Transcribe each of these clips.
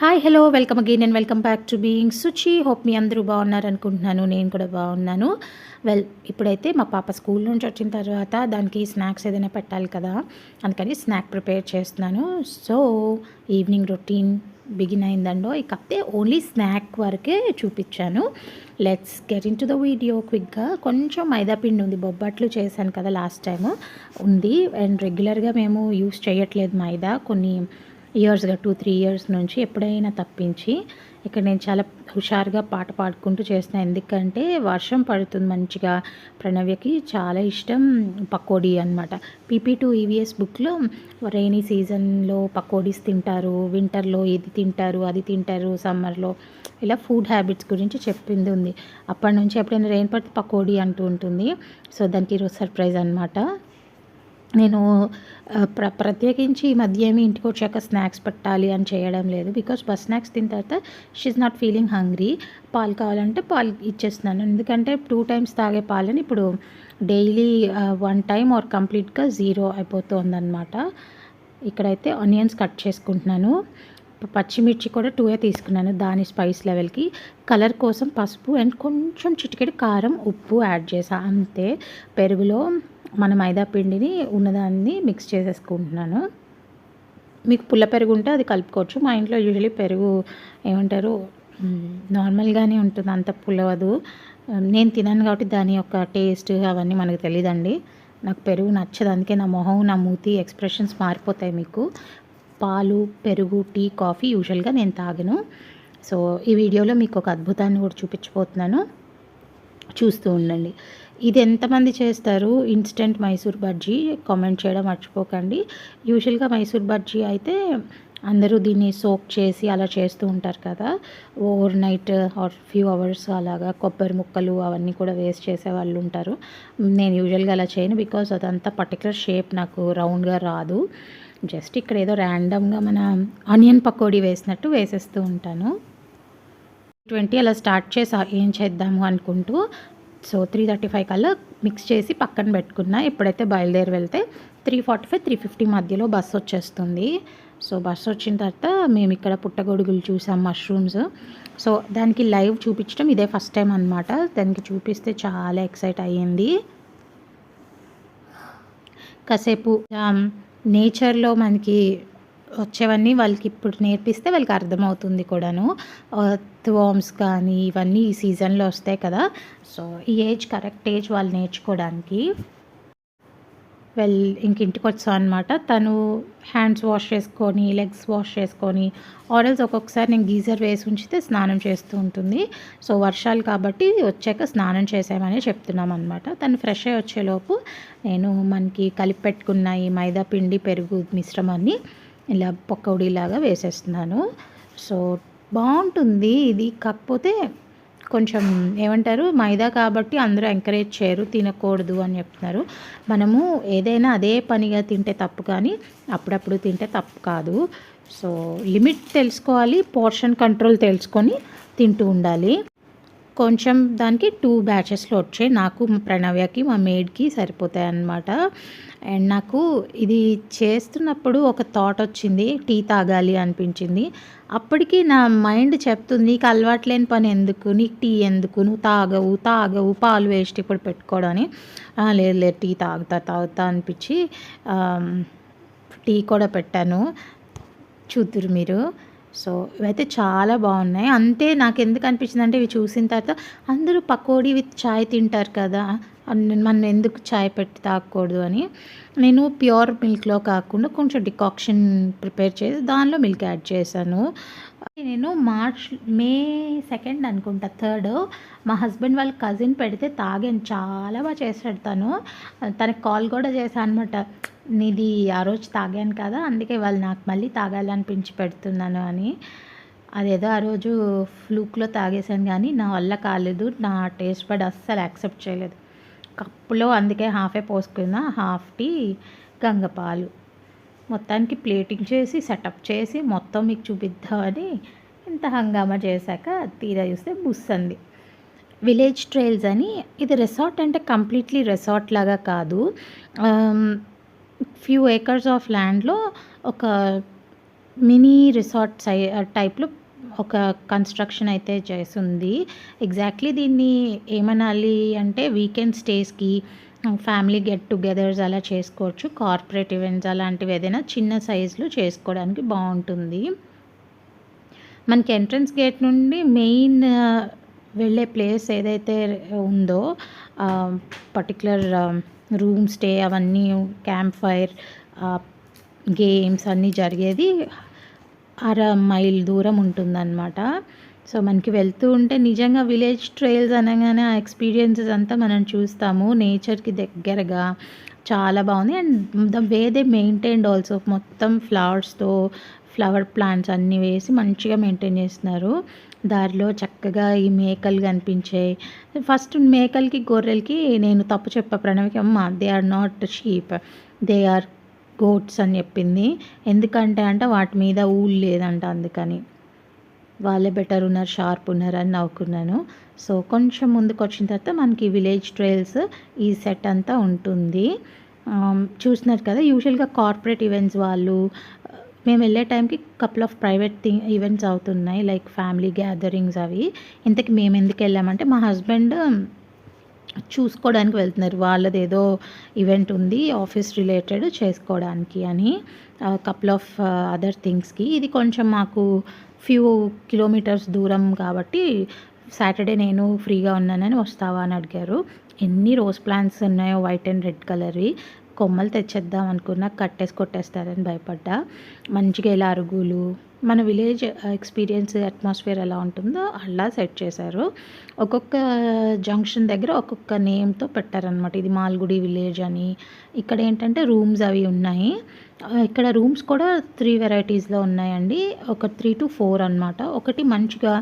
Hi hello welcome again and welcome back to being Suchi hope మీ అందరూ బాగున్నారనుకుంటున్నాను. నేను కూడా బాగున్నాను. వెల్ ఇప్పుడైతే మా పాప స్కూల్ నుంచి వచ్చిన తర్వాత దానికి స్నాక్స్ ఏదైనా పెట్టాలి కదా? అందుకని స్నాక్ ప్రిపేర్ చేస్తున్నాను. సో ఈవినింగ్ రొటీన్ బిగిన్ అయిందండో. ఇకపోతే ఓన్లీ స్నాక్ వరకే చూపించాను. Let's get into the video క్విక్గా కొంచెం మైదా పిండి ఉంది. బొబ్బట్లు చేశాను కదా లాస్ట్ టైం ఉంది. అండ్ రెగ్యులర్గా మేము యూస్ చేయట్లేదు మైదా. కొన్ని ఇయర్స్గా టూ త్రీ ఇయర్స్ నుంచి ఎప్పుడైనా తప్పించి ఇక్కడ నేను చాలా హుషారుగా పాట పాడుకుంటూ చేస్తాను ఎందుకంటే వర్షం పడుతుంది మంచిగా. ప్రణవ్యకి చాలా ఇష్టం పకోడీ అనమాట పీపీ టూ ఈవీఎస్ బుక్లో రైనీ సీజన్లో పకోడీస్ తింటారు వింటర్లో ఇది తింటారు అది తింటారు సమ్మర్లో. ఇలా ఫుడ్ హ్యాబిట్స్ గురించి చెప్పింది ఉంది. అప్పటి నుంచి ఎప్పుడైనా రెయిన్ పడితే పకోడీ అంటూ ఉంటుంది. సో దానికి ఈరోజు సర్ప్రైజ్ అనమాట నేను ప్ర ప్రత్యేకించి ఈ మధ్య ఏమి ఇంటికి వచ్చాక స్నాక్స్ పెట్టాలి అని చేయడం లేదు. బికాస్ బస్ స్నాక్స్ తిన్న తర్వాత షీఈ్ నాట్ ఫీలింగ్ హంగ్రీ పాలు కావాలంటే పాలు ఇచ్చేస్తున్నాను. ఎందుకంటే టూ టైమ్స్ తాగే పాలని ఇప్పుడు డైలీ వన్ టైం ఆర్ కంప్లీట్గా జీరో అయిపోతుందన్నమాట. ఇక్కడైతే ఆనియన్స్ కట్ చేసుకుంటున్నాను. పచ్చిమిర్చి కూడా టూయే తీసుకున్నాను దాని స్పైస్ లెవెల్కి. కలర్ కోసం పసుపు అండ్ కొంచెం చిటికెడు కారం ఉప్పు యాడ్ చేసా అంతే. పెరుగులో మన మైదా పిండిని ఉన్నదాన్ని మిక్స్ చేసేసుకుంటున్నాను. మీకు పుల్ల పెరుగు ఉంటే అది కలుపుకోవచ్చు. మా ఇంట్లో యూజువలీ పెరుగు ఏమంటారు నార్మల్గానే ఉంటుంది. అంత పులవదు. నేను తినను కాబట్టి దాని యొక్క టేస్ట్ అవన్నీ మనకు తెలియదండి నాకు పెరుగు నచ్చదు. అందుకే నా మొహం నా మూతి ఎక్స్ప్రెషన్స్ మారిపోతాయి మీకు. పాలు పెరుగు టీ కాఫీ యూజువల్గా నేను తాగను. సో ఈ వీడియోలో మీకు ఒక అద్భుతాన్ని కూడా చూపించబోతున్నాను. చూస్తూ ఉండండి. ఇది ఎంతమంది చేస్తారు? ఇన్స్టెంట్ మైసూర్ బజ్జీ కామెంట్ చేయడం మర్చిపోకండి. యూజువల్గా మైసూర్ బజ్జీ అయితే అందరూ దీన్ని సోక్ చేసి అలా చేస్తూ ఉంటారు కదా. Overnight or few hours అలాగా కొబ్బరి ముక్కలు అవన్నీ కూడా వేస్ట్ చేసే వాళ్ళు ఉంటారు. నేను యూజువల్గా అలా చేయను బికాజ్ అదంతా పర్టికులర్ షేప్ నాకు రౌండ్గా రాదు. జస్ట్ ఇక్కడ ఏదో ర్యాండమ్గా మన ఆనియన్ పకోడీ వేసినట్టు వేసేస్తూ ఉంటాను. ట్వంటీ అలా స్టార్ట్ చేసి ఏం చేద్దాము అనుకుంటూ సో త్రీ థర్టీ ఫైవ్ కల్లా మిక్స్ చేసి పక్కన పెట్టుకున్నా. ఎప్పుడైతే బయలుదేరి వెళ్తే three forty five three fifty మధ్యలో బస్సు వచ్చేస్తుంది. సో బస్సు వచ్చిన తర్వాత మేము ఇక్కడ పుట్టగొడుగులు చూసాం మష్రూమ్స్ సో దానికి లైవ్ చూపించడం ఇదే ఫస్ట్ టైం అనమాట దానికి చూపిస్తే చాలా ఎక్సైట్ అయ్యింది. కాసేపు నేచర్లో మనకి వచ్చేవన్నీ వాళ్ళకి ఇప్పుడు నేర్పిస్తే వాళ్ళకి అర్థమవుతుంది కూడాను. వామ్స్ కానీ ఇవన్నీ ఈ సీజన్లో వస్తాయి కదా. సో ఈ ఏజ్ కరెక్ట్ ఏజ్ వాళ్ళు నేర్చుకోవడానికి వెల్ ఇంక ఇంటికి వచ్చాం అనమాట తను హ్యాండ్స్ వాష్ చేసుకొని లెగ్స్ వాష్ చేసుకొని ఆరల్స్ ఒక్కొక్కసారి నేను గీజర్ వేసి ఉంచితే స్నానం చేస్తూ ఉంటుంది. సో వర్షాలు కాబట్టి వచ్చాక స్నానం చేసామని చెప్తున్నాం అనమాట తను ఫ్రెష్ అయ్యి వచ్చేలోపు నేను మనకి కలిపి పెట్టుకున్న ఈ మైదా పిండి పెరుగు మిశ్రమాన్ని ఇలా పకోడీలాగా వేసేస్తున్నాను. సో బాగుంటుంది ఇది. కాకపోతే కొంచెం ఏమంటారు మైదా కాబట్టి అందరూ ఎంకరేజ్ చేయరు తినకూడదు అని చెప్తున్నారు. మనము ఏదైనా అదే పనిగా తింటే తప్పు కానీ అప్పుడప్పుడు తింటే తప్పు కాదు. సో లిమిట్ తెలుసుకోవాలి పోర్షన్ కంట్రోల్ తెలుసుకొని తింటూ ఉండాలి. కొంచెం దానికి టూ బ్యాచెస్లో వచ్చాయి. నాకు ప్రణవ్యకి మా మేడ్కి సరిపోతాయి అన్నమాట అండ్ నాకు ఇది చేస్తున్నప్పుడు ఒక థాట్ వచ్చింది టీ తాగాలి అనిపించింది. అప్పటికి నా మైండ్ చెప్తుంది నీకు అలవాట్లేని పని ఎందుకు? నీకు టీ ఎందుకు? నువ్వు తాగవు తాగవు పాలు వేస్ట్ ఇప్పుడు పెట్టుకోవడని లేదు లేదు టీ తాగుతా తాగుతా అనిపించి టీ కూడా పెట్టాను. చూద్దురు మీరు. సో ఇవైతే చాలా బాగున్నాయి. అంతే నాకు ఎందుకు అనిపించింది అంటే ఇవి చూసిన తర్వాత అందరూ పకోడీ విత్ చాయ్ తింటారు కదా మనం ఎందుకు చాయ్ పెట్టి తాగకూడదు అని. నేను ప్యూర్ మిల్క్లో కాకుండా కొంచెం డికాక్షన్ ప్రిపేర్ చేసి దానిలో మిల్క్ యాడ్ చేశాను. నేను మార్చ్ మే సెకండ్ అనుకుంటా థర్డ్. మా హస్బెండ్ వాళ్ళ కజిన్ పెడితే తాగాను చాలా బాగా చేశాడు తను. తనకి కాల్ కూడా చేశాను అనమాట నీది ఆ రోజు తాగాను కదా అందుకే వాళ్ళు నాకు మళ్ళీ తాగాలనిపించి పెడుతున్నాను అని. అదేదో ఆ రోజు ఫ్లూక్లో తాగేశాను కానీ నా వల్ల కాలేదు నా టేస్ట్ బడ్ అస్సలు యాక్సెప్ట్ చేయలేదు. కప్పులో అందుకే హాఫే పోసుకున్నా హాఫ్ టీ గంగపాలు మొత్తానికి ప్లేటింగ్ చేసి సెటప్ చేసి మొత్తం మీకు చూపిద్దామని ఇంత హంగామా చేశాక తీరా చూస్తే బుస్ అంది. విలేజ్ ట్రైల్స్ అని ఇది రిసార్ట్ అంటే కంప్లీట్లీ రిసార్ట్ లాగా కాదు. ఫ్యూ ఏకర్స్ ఆఫ్ ల్యాండ్లో ఒక మినీ రిసార్ట్ సై టైప్లో ఒక కన్స్ట్రక్షన్ అయితే చేసింది ఎగ్జాక్ట్లీ దీన్ని ఏమనాలి అంటే వీకెండ్ స్టేస్కి ఫ్యామిలీ గెట్ టుగెదర్స్ అలా చేసుకోవచ్చు. కార్పొరేట్ ఈవెంట్స్ అలాంటివి ఏదైనా చిన్న సైజులో చేసుకోవడానికి బాగుంటుంది. మనకి ఎంట్రన్స్ గేట్ నుండి మెయిన్ uh, వెళ్ళే ప్లేస్ ఏదైతే ఉందో uh, పర్టికులర్ రూమ్ స్టే అవన్నీ క్యాంప్ ఫైర్ గేమ్స్ అన్నీ జరిగేది. అర మైల్ దూరం ఉంటుందన్నమాట. సో మనకి వెళ్తూ ఉంటే నిజంగా విలేజ్ ట్రైల్స్ అనగానే ఆ ఎక్స్పీరియన్సెస్ అంతా మనం చూస్తాము. నేచర్కి దగ్గరగా చాలా బాగుంది. And the way they maintained also మొత్తం ఫ్లవర్స్తో ఫ్లవర్ ప్లాంట్స్ అన్నీ వేసి మంచిగా మెయింటైన్ చేస్తున్నారు. దారిలో చక్కగా ఈ మేకలు కనిపించాయి. ఫస్ట్ మేకలకి గొర్రెలకి నేను తప్పు చెప్పా ప్రణవికి అమ్మ they are not sheep they are goats అని చెప్పింది. ఎందుకంటే అంటే వాటి మీద ఊళ్ళు లేదంట అందుకని. వాళ్ళే బెటర్ ఉన్నారు షార్ప్ ఉన్నారు అని నవ్వుకున్నాను. సో కొంచెం ముందుకు వచ్చిన తర్వాత మనకి విలేజ్ ట్రైల్స్ ఈ సెట్ అంతా ఉంటుంది. చూసినారు కదా యూజువల్గా కార్పొరేట్ ఈవెంట్స్ వాళ్ళు మేము వెళ్ళే టైంకి couple of private thing events అవుతున్నాయి లైక్ ఫ్యామిలీ గ్యాదరింగ్స్ అవి. ఇంతకి మేము ఎందుకు వెళ్ళామంటే మా హస్బెండ్ um, చూసుకోవడానికి వెళ్తున్నారు. వాళ్ళది ఏదో ఈవెంట్ ఉంది ఆఫీస్ రిలేటెడ్ చేసుకోవడానికి అని కపుల్ ఆఫ్ అదర్ థింగ్స్కి ఇది కొంచెం మాకు ఫ్యూ కిలోమీటర్స్ దూరం కాబట్టి సాటర్డే నేను ఫ్రీగా ఉన్నానని వస్తావా అని అడిగారు. ఎన్ని రోజ్ ప్లాంట్స్ ఉన్నాయో వైట్ అండ్ రెడ్ కలర్వి కొమ్మలు తెచ్చేద్దాం అనుకున్నా కట్టేసి కొట్టేస్తారని భయపడ్డా. మంచిగా ఇలా అరుగులు మన విలేజ్ ఎక్స్పీరియన్స్ అట్మాస్ఫియర్ ఎలా ఉంటుందో అలా సెట్ చేశారు. ఒక్కొక్క జంక్షన్ దగ్గర ఒక్కొక్క నేమ్తో పెట్టారనమాట ఇది మాల్గుడి విలేజ్ అని. ఇక్కడ ఏంటంటే రూమ్స్ అవి ఉన్నాయి. ఇక్కడ రూమ్స్ కూడా త్రీ వెరైటీస్లో ఉన్నాయండి. ఒక త్రీ టు ఫోర్ అనమాట ఒకటి మంచిగా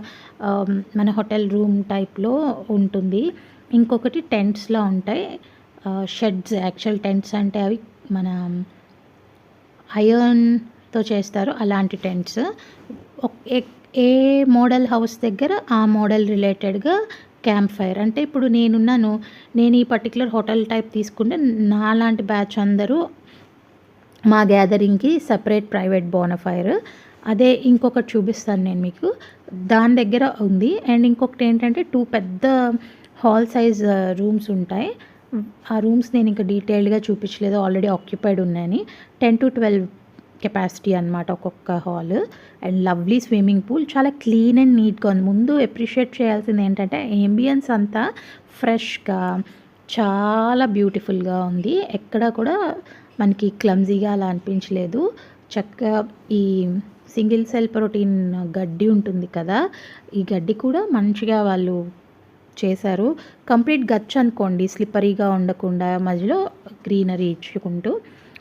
మన హోటల్ రూమ్ టైప్లో ఉంటుంది. ఇంకొకటి టెంట్స్లో ఉంటాయి. షెడ్స్ యాక్చువల్ టెంట్స్ అంటే అవి మన ఐరన్తో చేస్తారు అలాంటి టెంట్స్ ఏ మోడల్ హౌస్ దగ్గర ఆ మోడల్ రిలేటెడ్గా క్యాంప్ ఫైర్ అంటే ఇప్పుడు నేనున్నాను నేను ఈ పర్టికులర్ హోటల్ టైప్ తీసుకుంటే నాలాంటి బ్యాచ్ అందరూ మా గ్యాదరింగ్కి సపరేట్ ప్రైవేట్ బోనఫైర్ అదే ఇంకొకటి చూపిస్తాను నేను మీకు. దాని దగ్గర ఉంది. అండ్ ఇంకొకటి ఏంటంటే టూ పెద్ద హాల్ సైజ్ రూమ్స్ ఉంటాయి. ఆ రూమ్స్ నేను ఇంకా డీటెయిల్డ్గా చూపించలేదు. ఆల్రెడీ ఆక్యుపైడ్ ఉన్నాయని. టెన్ టు ట్వెల్వ్ కెపాసిటీ అనమాట ఒక్కొక్క hall. And lovely swimming pool. చాలా క్లీన్ అండ్ నీట్గా ఉంది. ముందు అప్రిషియేట్ చేయాల్సింది ఏంటంటే ఏంబియన్స్ అంతా ఫ్రెష్గా చాలా బ్యూటిఫుల్గా ఉంది. ఎక్కడ కూడా మనకి క్లమ్జీగా అలా అనిపించలేదు. చక్కగా ఈ సింగిల్ సెల్ ప్రోటీన్ గడ్డి ఉంటుంది కదా ఈ గడ్డి కూడా మంచిగా వాళ్ళు చేశారు. కంప్లీట్ గచ్చు అనుకోండి స్లిప్పరీగా ఉండకుండా మధ్యలో గ్రీనరీ ఇచ్చుకుంటూ.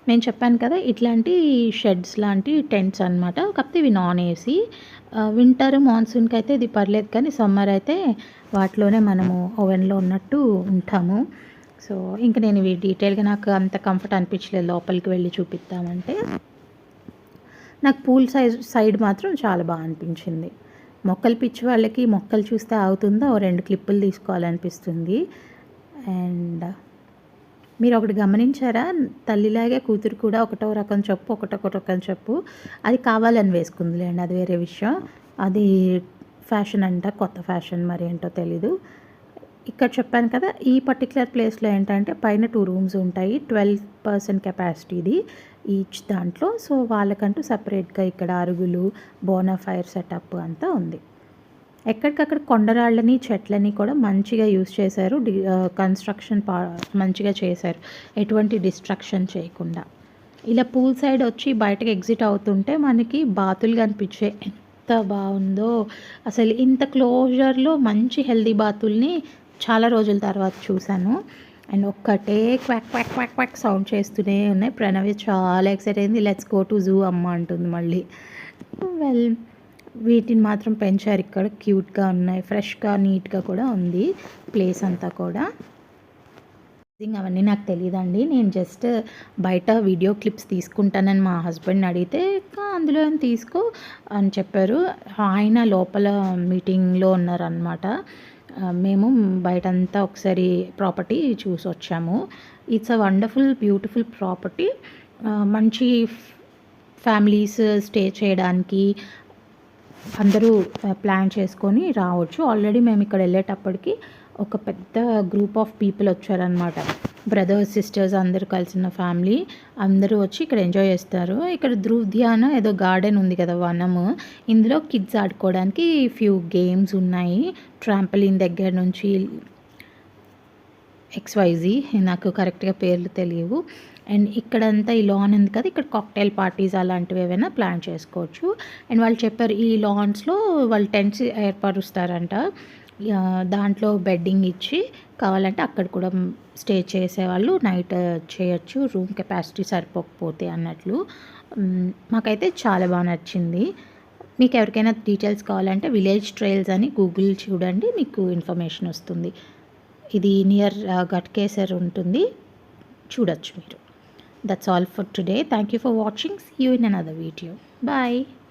నేను చెప్పాను కదా ఇట్లాంటి షెడ్స్ లాంటి టెంట్స్ అనమాట కాకపోతే ఇవి నాన్ ఏసీ. వింటర్ మాన్సూన్కి అయితే ఇది పర్లేదు కానీ సమ్మర్ అయితే వాటిలోనే మనము ఓవెన్లో ఉన్నట్టు ఉంటాము. సో ఇంకా నేను ఇవి డీటెయిల్గా నాకు అంత కంఫర్ట్ అనిపించలేదు. లోపలికి వెళ్ళి చూపిద్దామంటే. నాకు పూల్ సైజ్ సైడ్ మాత్రం చాలా బాగా అనిపించింది. మొక్కలు పిచ్చి వాళ్ళకి మొక్కలు చూస్తే ఆగుతుందో? రెండు క్లిప్పులు తీసుకోవాలనిపిస్తుంది. అండ్ మీరు ఒకటి గమనించారా? తల్లిలాగే కూతురు కూడా ఒకటో రకం చెప్పు ఒకటో రకం చెప్పు. అది కావాలని వేసుకుందిలేండి అది వేరే విషయం. అది ఫ్యాషన్ అంట కొత్త ఫ్యాషన్ మరి ఏంటో తెలీదు. ఇక్కడ చెప్పాను కదా ఈ పర్టికులర్ ప్లేస్లో ఏంటంటే పైన టూ రూమ్స్ ఉంటాయి ట్వెల్వ్ పర్సెంట్ కెపాసిటీది ఈచ్ దాంట్లో. సో వాళ్ళకంటూ సపరేట్గా ఇక్కడ అరుగులు బోనా ఫైర్ సెటప్ అంతా ఉంది. ఎక్కడికక్కడ కొండరాళ్ళని చెట్లని కూడా మంచిగా యూస్ చేశారు. కన్స్ట్రక్షన్ పా మంచిగా చేశారు. ఎటువంటి డిస్ట్రక్షన్ చేయకుండా. ఇలా పూల్ సైడ్ వచ్చి బయటకు ఎగ్జిట్ అవుతుంటే మనకి బాతులు కనిపించే ఎంత బాగుందో. అసలు ఇంత క్లోజర్లో మంచి హెల్దీ బాతుల్ని చాలా రోజుల తర్వాత చూశాను. అండ్ ఒక్కటే quack quack quack quack sound చేస్తూనే ఉన్నాయి. ప్రణవి చాలా ఎక్సైట్ అయింది. లెట్స్ గో టు జూ అమ్మ అంటుంది మళ్ళీ. వెల్ వీటిని మాత్రం పెంచారు. ఇక్కడ క్యూట్గా ఉన్నాయి. ఫ్రెష్గా నీట్గా కూడా ఉంది ప్లేస్ అంతా కూడా. అవన్నీ నాకు తెలియదండి నేను జస్ట్ బయట వీడియో క్లిప్స్ తీసుకుంటానని మా హస్బెండ్ అడిగితే అందులో తీసుకో అని చెప్పారు. ఆయన లోపల మీటింగ్లో ఉన్నారనమాట మేము బయటంతా ఒకసారి ప్రాపర్టీ చూసి వచ్చాము. It's a wonderful beautiful property మంచి ఫ్యామిలీస్ స్టే చేయడానికి అందరూ ప్లాన్ చేసుకొని రావచ్చు. ఆల్రెడీ మేము ఇక్కడ వెళ్ళేటప్పటికి ఒక పెద్ద గ్రూప్ ఆఫ్ పీపుల్ వచ్చారనమాట బ్రదర్స్ సిస్టర్స్ అందరూ కలిసిన ఫ్యామిలీ అందరూ వచ్చి ఇక్కడ ఎంజాయ్ చేస్తారు. ఇక్కడ ధ్యాన ఏదో గార్డెన్ ఉంది కదా వనము. ఇందులో కిడ్స్ ఆడుకోవడానికి ఫ్యూ గేమ్స్ ఉన్నాయి. ట్రాంపలిన్ దగ్గర నుంచి ఎక్స్వైజీ నాకు కరెక్ట్గా పేర్లు తెలియవు. అండ్ ఇక్కడంతా ఈ లాన్ ఉంది కదా ఇక్కడ కాక్టైల్ పార్టీస్ అలాంటివి ఏవైనా ప్లాన్ చేసుకోవచ్చు. అండ్ వాళ్ళు చెప్పారు ఈ లాన్స్లో వాళ్ళు టెంట్స్ ఏర్పరుస్తారంట. దాంట్లో బెడ్డింగ్ ఇచ్చి కావాలంటే అక్కడ కూడా స్టే చేసేవాళ్ళు నైట్ చేయొచ్చు రూమ్ కెపాసిటీ సరిపోకపోతే అన్నట్లు. మాకైతే చాలా బాగా నచ్చింది. మీకు ఎవరికైనా డీటెయిల్స్ కావాలంటే విలేజ్ ట్రైల్స్ అని గూగుల్ చూడండి మీకు ఇన్ఫర్మేషన్ వస్తుంది. ఇది నియర్ గట్కేసర్ ఉంటుంది. చూడొచ్చు మీరు. That's all for today thank you for watching you in another video bye